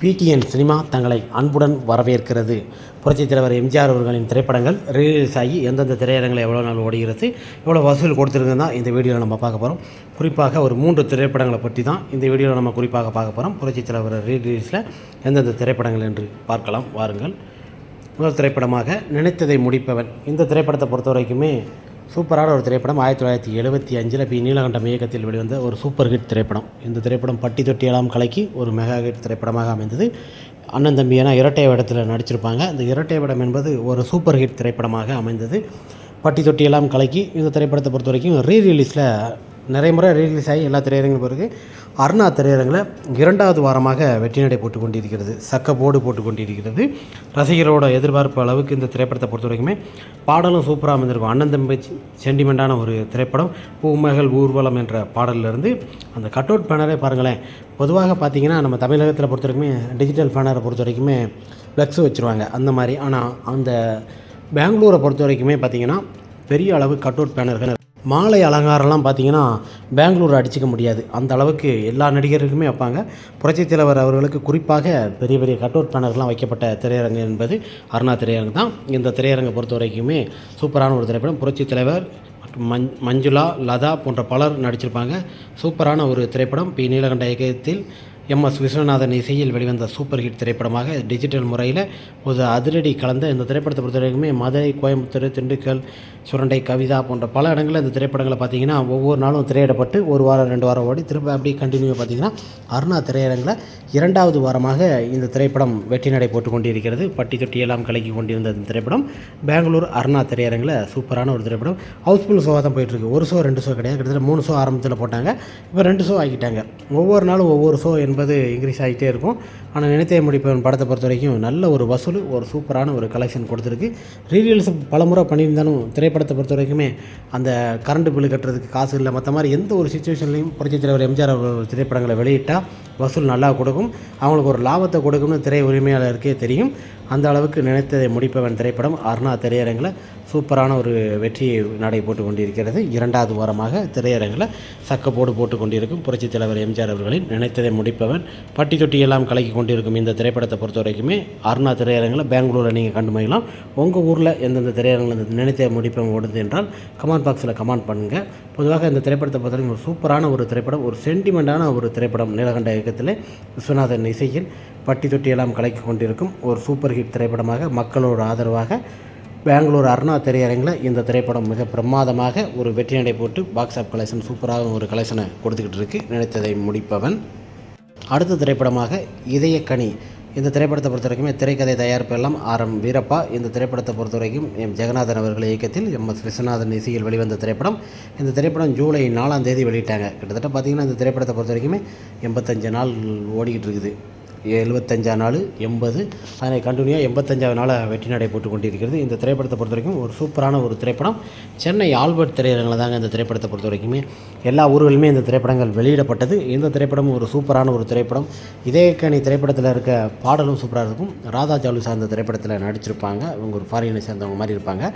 PTN cinema தங்களை அன்புடன் வரவேற்கிறது. புரட்சித் தலைவர் எம்ஜிஆர் அவர்களின் திரைப்படங்கள் ரிலீஸ் ஆகி எந்தெந்த திரையரங்கில் எவ்வளோ நாள் ஓடுகிறது எவ்வளோ வசூல் கொடுத்துருக்குன்னு தான் இந்த வீடியோவில் நம்ம பார்க்க போகிறோம் குறிப்பாக ஒரு மூன்று திரைப்படங்களை பற்றி தான் இந்த வீடியோவில் நம்ம குறிப்பாக பார்க்க போகிறோம் புரட்சித் தலைவர் ரீலீஸில் எந்தெந்த திரைப்படங்கள் என்று பார்க்கலாம் வாருங்கள். முதல் திரைப்படமாக நினைத்ததை முடிப்பவன் இந்த திரைப்படத்தை பொறுத்த வரைக்குமே சூப்பரான ஒரு திரைப்படம். ஆயிரத்தி தொள்ளாயிரத்தி எழுபத்தி அஞ்சில் பி. நீலகண்டம் இயக்கத்தில் வெளிவந்த ஒரு சூப்பர் ஹிட் திரைப்படம். இந்த திரைப்படம் பட்டி தொட்டி எல்லாம் கலக்கி ஒரு மெகா ஹிட் திரைப்படமாக அமைந்தது. அண்ணன் தம்பி என இரட்டை வேடத்தில் நடிச்சிருப்பாங்க. இந்த இரட்டை வேடம் என்பது ஒரு சூப்பர் ஹிட் திரைப்படமாக அமைந்தது. பட்டி தொட்டி எல்லாம் கலக்கி இந்த திரைப்படத்தை பொறுத்த வரைக்கும் ரீ ரிலீஸில் நிறைய முறை ரிலீஸ் ஆகி எல்லா திரையரங்கும் பிறகு அருணா திரையரங்கில் இரண்டாவது வாரமாக வெற்றி நடை போட்டு கொண்டிருக்கிறது. சக்க போடு போட்டு கொண்டிருக்கிறது. ரசிகரோட எதிர்பார்ப்பு அளவுக்கு இந்த திரைப்படத்தை பொறுத்த வரைக்குமே பாடலும் சூப்பராக அமைந்திருக்கும். அண்ணன் தம்பி சென்டிமெண்ட்டான ஒரு திரைப்படம் பூமகள் ஊர்வலம் என்ற பாடலிலிருந்து அந்த கட் அவுட் பேனரே பாருங்களேன். பொதுவாக பார்த்தீங்கன்னா நம்ம தமிழகத்தில் பொறுத்த வரைக்குமே டிஜிட்டல் பேனரை பொறுத்த வரைக்குமே ஃப்ளெக்ஸ் வச்சுருவாங்க. அந்த மாதிரி. ஆனால் அந்த பெங்களூரை பொறுத்த வரைக்குமே பார்த்தீங்கன்னா பெரிய அளவு கட் அவுட் பேனர்கள் மாலை அலங்காரம்லாம் பார்த்தீங்கன்னா பெங்களூர் அடிச்சிக்க முடியாது. அந்த அளவுக்கு எல்லா நடிகருக்குமே வைப்பாங்க. புரட்சித் தலைவர் அவர்களுக்கு குறிப்பாக பெரிய பெரிய கட் அவுட் பேனர்லாம் வைக்கப்பட்ட திரையரங்கு என்பது அருணா திரையரங்கு தான். இந்த திரையரங்கை பொறுத்த வரைக்குமே சூப்பரான ஒரு திரைப்படம். புரட்சித் தலைவர் மஞ் மஞ்சுளா லதா போன்ற பலர் நடிச்சிருப்பாங்க. சூப்பரான ஒரு திரைப்படம். பி. நீலகண்ட இயக்கத்தில் எம் எஸ் விஸ்வநாதன் இசையில் வெளிவந்த சூப்பர் ஹிட் திரைப்படமாக டிஜிட்டல் முறையில் ஒரு அதிரடி கலந்த இந்த திரைப்படத்தை பொறுத்த வரைக்குமே மதுரை கோயம்புத்தூர் திண்டுக்கல் சுரண்டை கவிதா போன்ற பல இடங்களில் இந்த திரைப்படங்களை பார்த்தீங்கன்னா ஒவ்வொரு நாளும் திரையிடப்பட்டு ஒரு வாரம் ரெண்டு வாரம் ஓடி திரும்ப அப்படியே கண்டினியூ பார்த்தீங்கன்னா அருணா திரையரங்கில் இரண்டாவது வாரமாக இந்த திரைப்படம் வெற்றி நடை போட்டு கொண்டிருக்கிறது. பட்டி தொட்டி எல்லாம் கலக்கி கொண்டிருந்த இந்த திரைப்படம் பெங்களூர் அருணா திரையரங்கில் சூப்பரான ஒரு திரைப்படம். ஹவுஸ்ஃபுல் ஷோவாக தான் போயிட்டுருக்கு ஒரு ஷோ ரெண்டு ஷோ கிடையாது. கிட்டத்தட்ட மூணு ஷோ ஆரம்பத்தில் போட்டாங்க. இப்போ ரெண்டு ஷோ ஆகிட்டாங்க. ஒவ்வொரு நாளும் ஒவ்வொரு ஷோ என்பது இன்க்ரீஸ் ஆகிட்டே இருக்கும். ஆனால் நினைத்தே முடிப்பவன் படத்தை பொறுத்த வரைக்கும் நல்ல ஒரு வசூல் ஒரு சூப்பரான ஒரு கலெக்ஷன் கொடுத்துருக்கு. ரீரியல்ஸ் பல முறை பண்ணியிருந்தாலும் திரைப்படத்தை பொறுத்த வரைக்குமே அந்த கரண்ட் பில்லு கட்டுறதுக்கு காசு இல்லை. மற்ற மாதிரி எந்த ஒரு சுச்சுவேஷன்லையும் புரட்சித் தலைவர் எம்ஜிஆர் அவர்கள் திரைப்படங்களை வெளியிட்டால் வசூல் நல்லா கொடுக்கும். அவங்களுக்கு ஒரு லாபத்தை கொடுக்கும்னு திரை உரிமையாளருக்கே தெரியும். அந்த அளவுக்கு நினைத்ததை முடிப்பவன் திரைப்படம் அருணா திரையரங்கில் சூப்பரான ஒரு வெற்றி நடை போட்டு கொண்டிருக்கிறது. இரண்டாவது வாரமாக திரையரங்கில் சக்கப்போடு போட்டு கொண்டிருக்கும் புரட்சித் தலைவர் எம்ஜிஆர் அவர்களின் நினைத்ததை முடிப்பவன். பட்டி தொட்டி எல்லாம் கலக்கி கொண்டிருக்கும் இந்த திரைப்படத்தை பொறுத்த வரைக்குமே அருணா திரையரங்களை பெங்களூரில் நீங்கள் கண்டு மகிழலாம். உங்கள் ஊரில் எந்தெந்த திரையரங்கில் இந்த நினைத்த முடிப்பவன் ஓடுது என்றால் கமெண்ட் பாக்ஸில் கமெண்ட் பண்ணுங்கள் பொதுவாக இந்த திரைப்படத்தை பொறுத்த வரைக்கும் ஒரு சூப்பரான ஒரு திரைப்படம் ஒரு சென்டிமெண்ட்டான ஒரு திரைப்படம் நீலகண்ட இயக்கத்தில் விஸ்வநாதன் இசையில் பட்டி தொட்டி எல்லாம் கலக்கி கொண்டிருக்கும் ஒரு சூப்பர் ஹிட் திரைப்படமாக மக்களோட ஆதரவாக பெங்களூர் அருணா திரையரங்கில் இந்த திரைப்படம் மிக பிரமாதமாக ஒரு வெற்றி நடை போட்டு பாக்ஸ் ஆஃப் கலெக்ஷன் சூப்பராக ஒரு கலெக்ஷனை கொடுத்துக்கிட்டு இருக்கு. நினைத்ததை முடிப்பவன் அடுத்த திரைப்படமாக இதயக்கனி. இந்த திரைப்படத்தை பொறுத்த வரைக்குமே திரைக்கதை தயாரிப்பு எல்லாம் ஆர் எம் வீரப்பா. இந்த திரைப்படத்தை பொறுத்த வரைக்கும் எம் ஜெகநாதன் அவர்கள் இயக்கத்தில் எம் எஸ் விஸ்வநாதன் இசையில் வெளிவந்த திரைப்படம். இந்த திரைப்படம் ஜூலை நாலாம் தேதி வெளியிட்டாங்க. கிட்டத்தட்ட பார்த்திங்கன்னா இந்த திரைப்படத்தை பொறுத்த வரைக்குமே எண்பத்தஞ்சு நாள் ஓடிக்கிட்டு இருக்குது. எழுபத்தஞ்சாம் நாள் எண்பது. அதனை கண்டினியூவாக எண்பத்தஞ்சாவது நாளாக வெற்றி நடை போட்டு கொண்டிருக்கிறது. இந்த திரைப்படத்தை பொறுத்த வரைக்கும் ஒரு சூப்பரான ஒரு திரைப்படம். சென்னை ஆல்பர்ட் திரையரங்கில் தாங்க இந்த திரைப்படத்தை பொறுத்த வரைக்குமே எல்லா ஊர்களுமே இந்த திரைப்படங்கள் வெளியிடப்பட்டது. இந்த திரைப்படமும் ஒரு சூப்பரான ஒரு திரைப்படம். இதே கனி திரைப்படத்தில் இருக்க பாடலும் சூப்பராக இருக்கும். ராதா ஜாலு சார்ந்த திரைப்படத்தில் நடிச்சிருப்பாங்க. இவங்க ஒரு ஃபாரினை சேர்ந்தவங்க மாதிரி இருப்பாங்க.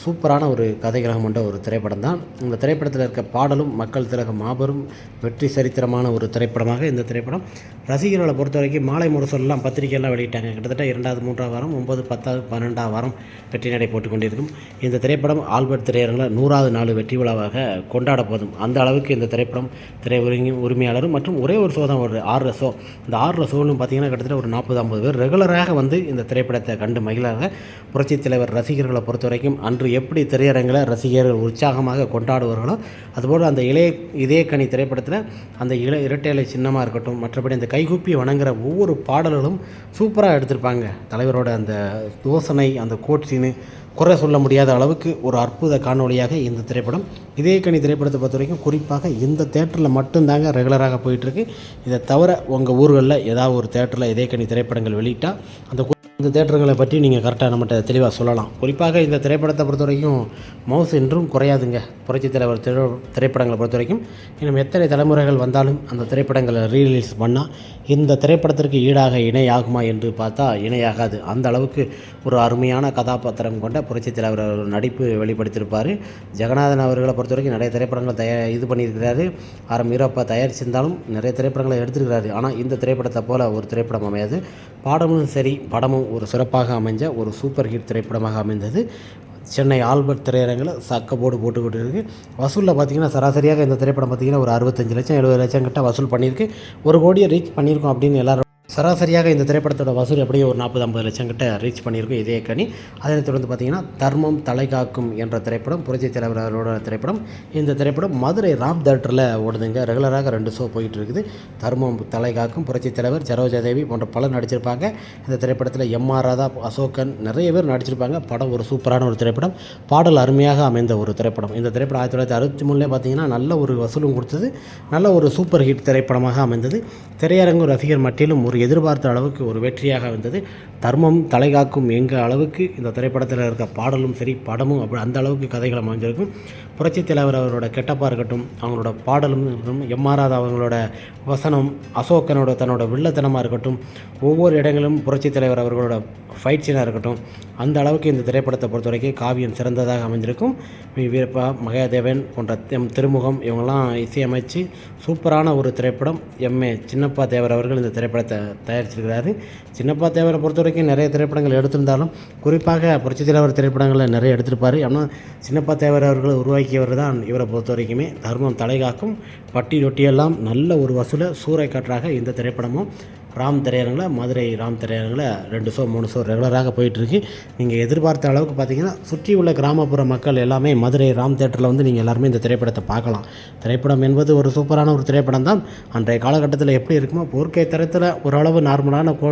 சூப்பரான ஒரு கதைகளகம் கொண்ட ஒரு திரைப்படம் தான் இந்த திரைப்படத்தில் இருக்க பாடலும் மக்கள் திலகம் மாபெரும் வெற்றி சரித்திரமான ஒரு திரைப்படமாக இந்த திரைப்படம். ரசிகர்களை பொறுத்த வரைக்கும் மாலை முரசொல்லாம் பத்திரிகையெல்லாம் வெளியிட்டாங்க. கிட்டத்தட்ட இரண்டாவது மூன்றாவது வாரம் ஒன்பது பத்தாவது பன்னெண்டாவது வாரம் வெற்றி நடை போட்டுக்கொண்டிருக்கும் இந்த திரைப்படம் ஆல்பர்ட் திரையரங்கில் நூறாவது நாள் வெற்றி விழாவாக கொண்டாட போதும். அந்த அளவுக்கு இந்த திரைப்படம் திரை உரிமையாளரும் மற்றும் ஒரே ஒரு ஷோ தான் ஒரு ஆறு ஷோ. இந்த ஆறு ரசோன்னு பார்த்தீங்கன்னா கிட்டத்தட்ட ஒரு நாற்பது ஐம்பது பேர் ரெகுலராக வந்து இந்த திரைப்படத்தை கண்டு மகிழாக புரட்சித் தலைவர் ரசிகர்களை பொறுத்த வரைக்கும் அன்று எப்படி திரையரங்கில் ரசிகர்கள் உற்சாகமாக கொண்டாடுவார்களோ அதுபோல் அந்த இளைய இதே கனி திரைப்படத்தில் அந்த இள இரட்டை இலை சின்னமாக இருக்கட்டும் மற்றபடி அந்த கைகூப்பி வணங்குற ஒவ்வொரு பாடல்களும் சூப்பராக எடுத்திருப்பாங்க. தலைவரோட அந்த யோசனை அந்த கோட் குறை சொல்ல முடியாத அளவுக்கு ஒரு அற்புத காணொளியாக இந்த திரைப்படம். இதே திரைப்படத்தை பொறுத்த வரைக்கும் குறிப்பாக இந்த தேட்டரில் மட்டும்தாங்க ரெகுலராக போயிட்டுருக்கு. இதை தவிர உங்கள் ஊர்களில் ஏதாவது ஒரு தேட்டரில் இதே கனி திரைப்படங்கள் வெளியிட்டால் அந்த இந்த தேட்டருங்களை பற்றி நீங்கள் கரெக்டாக நம்மகிட்ட தெளிவாக சொல்லலாம். குறிப்பாக இந்த திரைப்படத்தை பொறுத்த வரைக்கும் மவுஸ் என்றும் குறையாதுங்க. புரட்சித் தலைவர் திரை திரைப்படங்களை பொறுத்த வரைக்கும் இன்னும் எத்தனை தலைமுறைகள் வந்தாலும் அந்த திரைப்படங்களை ரீரிலீஸ் பண்ணால் இந்த திரைப்படத்திற்கு ஈடாக இணையாகுமா என்று பார்த்தா இணையாகாது. அந்த அளவுக்கு ஒரு அருமையான கதாபாத்திரம் கொண்ட புரட்சித் தலைவர் நடிப்பு வெளிப்படுத்தியிருப்பார். ஜெகநாதன் அவர்களை பொறுத்த வரைக்கும் நிறைய திரைப்படங்களை தயார் இது பண்ணியிருக்கிறாரு. ஆரம் வீரப்பா தயாரிச்சிருந்தாலும் நிறைய திரைப்படங்களை எடுத்திருக்கிறாரு. ஆனால் இந்த திரைப்படத்தை போல் ஒரு திரைப்படம் அமையாது. பாடமும் சரி படமும் ஒரு சிறப்பாக அமைஞ்ச ஒரு சூப்பர் ஹிட் திரைப்படமாக அமைந்தது. சென்னை ஆல்பர்ட் திரையரங்கில் சக்கப்போடு போட்டுக்கிட்டு இருக்குது வசூலில் பார்த்தீங்கன்னா சராசரியாக இந்த திரைப்படம் பார்த்தீங்கன்னா ஒரு அறுபத்தஞ்சு லட்சம் எழுபது லட்சம் கிட்ட வசூல் பண்ணியிருக்கு. ஒரு கோடியை ரீச் பண்ணியிருக்கோம் அப்படின்னு எல்லாரும் சராசரியாக இந்த திரைப்படத்தோட வசூல் எப்படியும் ஒரு நாற்பது ஐம்பது லட்சம் கிட்ட ரீச் பண்ணியிருக்கும் இதே கனி. அதனைத் தொடர்ந்து பார்த்தீங்கன்னா தர்மம் தலைகாக்கும் என்ற திரைப்படம் புரட்சி தலைவர் அவரோட திரைப்படம். இந்த திரைப்படம் மதுரை ராம் தேட்டரில் ஓடுதுங்க. ரெகுலராக ரெண்டு ஷோ போயிட்டு இருக்குது தர்மம் தலைகாக்கும் புரட்சி தலைவர் சரோஜா தேவி போன்ற பலர் நடிச்சிருப்பாங்க. இந்த திரைப்படத்தில் எம் ஆர் ராதா அசோகன் நிறைய பேர் நடிச்சிருப்பாங்க. படம் ஒரு சூப்பரான ஒரு திரைப்படம். பாடல் அருமையாக அமைந்த ஒரு திரைப்படம். இந்த திரைப்படம் ஆயிரத்தி தொள்ளாயிரத்தி அறுபத்தி மூணுலேயே பார்த்தீங்கன்னா நல்ல ஒரு வசூலும் கொடுத்தது. நல்ல ஒரு சூப்பர் ஹிட் திரைப்படமாக அமைந்தது. திரையரங்கு ரசிகர் மட்டிலும் ஒரு எதிர்பார்த்த அளவுக்கு ஒரு வெற்றியாக வந்தது. தர்மம் தலைகாக்கும் எங்கள் அளவுக்கு இந்த திரைப்படத்தில் இருக்க பாடலும் சரி படமும் அப்படி அந்த அளவுக்கு கதைகள் அமைஞ்சிருக்கும். புரட்சித் தலைவர் அவரோட கெட்டப்பா இருக்கட்டும் அவங்களோட பாடலும் இருக்கட்டும் எம்ஆர்ஆர் அவங்களோட வசனம் அசோகனோட தன்னோட வில்லத்தனமாக இருக்கட்டும் ஒவ்வொரு இடங்களிலும் புரட்சித் தலைவர் அவர்களோட ஃபைட் சீனாக இருக்கட்டும் அந்த அளவுக்கு இந்த திரைப்படத்தை பொறுத்த வரைக்கும் காவியம் சிறந்ததாக அமைஞ்சிருக்கும் வி. வீரப்பா மகாதேவன் போன்ற எம் திருமுகம் இவங்கெல்லாம் இசையமைச்சு சூப்பரான ஒரு திரைப்படம். எம்ஏ சின்னப்பா தேவர் அவர்கள் இந்த திரைப்படத்தை தயாரிச்சிருக்கிறாரு. சின்னப்பா தேவரை பொறுத்த வரைக்கும் நிறைய திரைப்படங்கள் எடுத்திருந்தாலும் குறிப்பாக புரட்சித் தலைவர் திரைப்படங்களை நிறைய எடுத்திருப்பார். ஆனால் சின்னப்பா தேவர் அவர்கள் உருவாக்கியவர் தான் இவரை பொறுத்த வரைக்குமே தர்மம் தலைகாக்கும் பட்டி ரொட்டியெல்லாம் நல்ல ஒரு வசூலை சூறை காற்றாக இந்த திரைப்படமும் ராம் திரையரங்கில் மதுரை ராம் திரையரங்கில் ரெண்டு ஷோ மூணு ஷோ ரெகுலராக போயிட்டுருக்கு. நீங்கள் எதிர்பார்த்த அளவுக்கு பார்த்தீங்கன்னா சுற்றி உள்ள கிராமப்புற மக்கள் எல்லாமே மதுரை ராம் தேட்டரில் வந்து நீங்கள் எல்லாருமே இந்த திரைப்படத்தை பார்க்கலாம். திரைப்படம் என்பது ஒரு சூப்பரான ஒரு திரைப்படம் தான். அன்றைய காலகட்டத்தில் எப்படி இருக்குமோ போர்க்கை தரத்தில் ஓரளவு நார்மலான கோ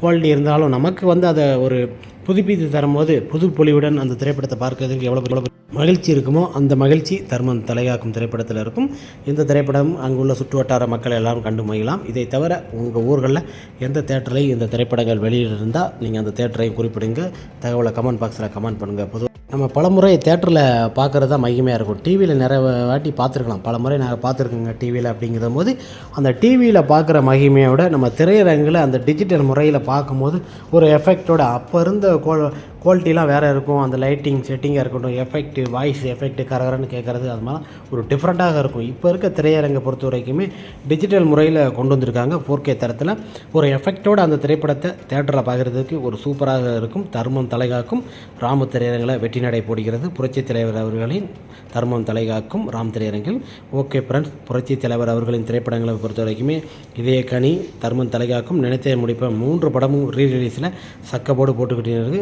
குவாலிட்டி இருந்தாலும் நமக்கு வந்து அதை ஒரு புதுப்பித்து தரும்போது புது பொலிவுடன் அந்த திரைப்படத்தை பார்க்கறதுக்கு எவ்வளோ எவ்வளோ மகிழ்ச்சி இருக்குமோ அந்த மகிழ்ச்சி தர்மம் தலையாக்கும் திரைப்படத்தில் இருக்கும். இந்த திரைப்படம் அங்குள்ள சுற்றுவட்டார மக்கள் எல்லாரும் கண்டு மகிழலாம். இதை தவிர உங்கள் ஊர்களில் எந்த தேட்டரிலையும் இந்த திரைப்படங்கள் வெளியில் இருந்தால் நீங்கள் அந்த தேட்டரையும் குறிப்பிடுங்க. தகவலை கமெண்ட் பாக்ஸில் கமெண்ட் பண்ணுங்கள் பொதுவாக நம்ம பலமுறை தேட்டரில் பார்க்குறது தான் மகிமையாக இருக்கும். டிவியில் நிறைய வாட்டி பார்த்துருக்கலாம் பல முறை நாங்கள் பார்த்துருக்கோங்க டிவியில் அப்படிங்கிற போது அந்த டிவியில் பார்க்குற மகிமையை விட நம்ம திரையரங்கில் அந்த டிஜிட்டல் முறையில் பார்க்கும்போது ஒரு எஃபெக்டோட அப்போ இருந்த கோ குவாலிட்டிலாம் வேறு இருக்கும் அந்த லைட்டிங் செட்டிங்காக இருக்கட்டும் எஃபெக்ட்டு வாய்ஸ் எஃபெக்ட்டு கரகரன்னு கேட்குறது அது மாதிரி ஒரு டிஃப்ரெண்ட்டாக இருக்கும். இப்போ இருக்க திரையரங்கை பொறுத்த வரைக்குமே டிஜிட்டல் முறையில் கொண்டு வந்திருக்காங்க. ஃபோர் கே தரத்தில் ஒரு எஃபெக்டோடு அந்த திரைப்படத்தை தேட்டரில் பார்க்குறதுக்கு ஒரு சூப்பராக இருக்கும். தர்மம் தலைகாக்கும். ராம திரையரங்கில் வெற்றி நடை போடுகிறது. புரட்சி தலைவர் அவர்களின் தர்மம் தலைகாக்கும் ராம் திரையரங்கில். ஓகே ஃப்ரெண்ட்ஸ் புரட்சி தலைவர் அவர்களின் திரைப்படங்களை பொறுத்த வரைக்குமே இதய கனி தர்மம் தலைகாக்கும். நினைத்தே முடிப்பேன் மூன்று படமும் ரீ ரிலீஸில் சக்கப்போடு போட்டுக்கிட்டு இருக்குது.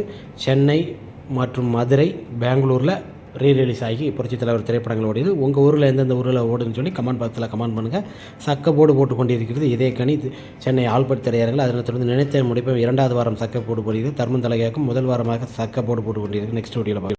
சென்னை மற்றும் மதுரை பெங்களூரில் ரீ ரிலீஸ் ஆகி புரட்சி தலைவர் திரைப்படங்கள் ஓடிது உங்கள் ஊரில் எந்தெந்த ஊரில் ஓடுன்னு சொல்லி கமெண்ட் பாக்ஸில் கமெண்ட் பண்ணுங்கள் சக்கப்போடு போட்டு கொண்டிருக்கிறது இதே கணி சென்னை ஆல்பர்ட் திரையரங்கில் அதனை தொடர்ந்து நினைத்த முடிப்பு இரண்டாவது வாரம் சக்கப்போடு போடுகிறது. தர்மந்தலையாக்கும் முதல் வாரமாக சக்க சக்கப்போடு போட்டு கொண்டிருக்கு நெக்ஸ்ட் வீடியோவில்